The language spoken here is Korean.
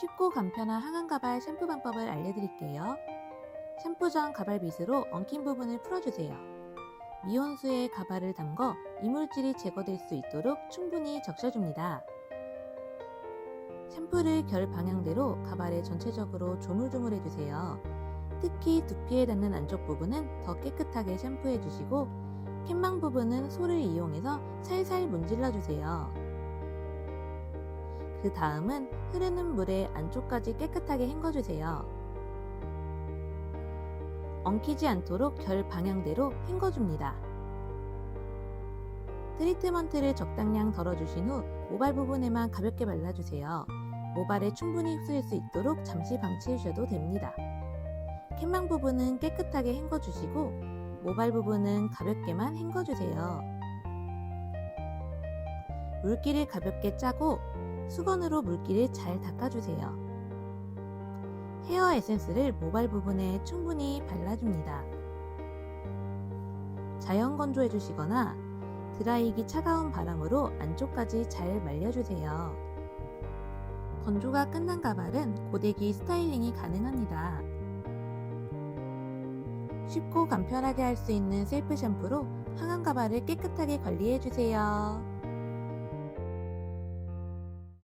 쉽고 간편한 항암 가발 샴푸 방법을 알려드릴게요. 샴푸 전 가발 빗으로 엉킨 부분을 풀어주세요. 미온수에 가발을 담궈 이물질이 제거될 수 있도록 충분히 적셔줍니다. 샴푸를 결 방향대로 가발에 전체적으로 조물조물 해주세요. 특히 두피에 닿는 안쪽 부분은 더 깨끗하게 샴푸해주시고 캔망 부분은 솔을 이용해서 살살 문질러주세요. 그 다음은 흐르는 물에 안쪽까지 깨끗하게 헹궈주세요. 엉키지 않도록 결 방향대로 헹궈줍니다. 트리트먼트를 적당량 덜어주신 후 모발 부분에만 가볍게 발라주세요. 모발에 충분히 흡수할 수 있도록 잠시 방치해주셔도 됩니다. 캔망 부분은 깨끗하게 헹궈주시고 모발 부분은 가볍게만 헹궈주세요. 물기를 가볍게 짜고 수건으로 물기를 잘 닦아주세요. 헤어 에센스를 모발 부분에 충분히 발라줍니다. 자연 건조해 주시거나 드라이기 차가운 바람으로 안쪽까지 잘 말려주세요. 건조가 끝난 가발은 고데기 스타일링이 가능합니다. 쉽고 간편하게 할 수 있는 셀프 샴푸로 항암 가발을 깨끗하게 관리해 주세요.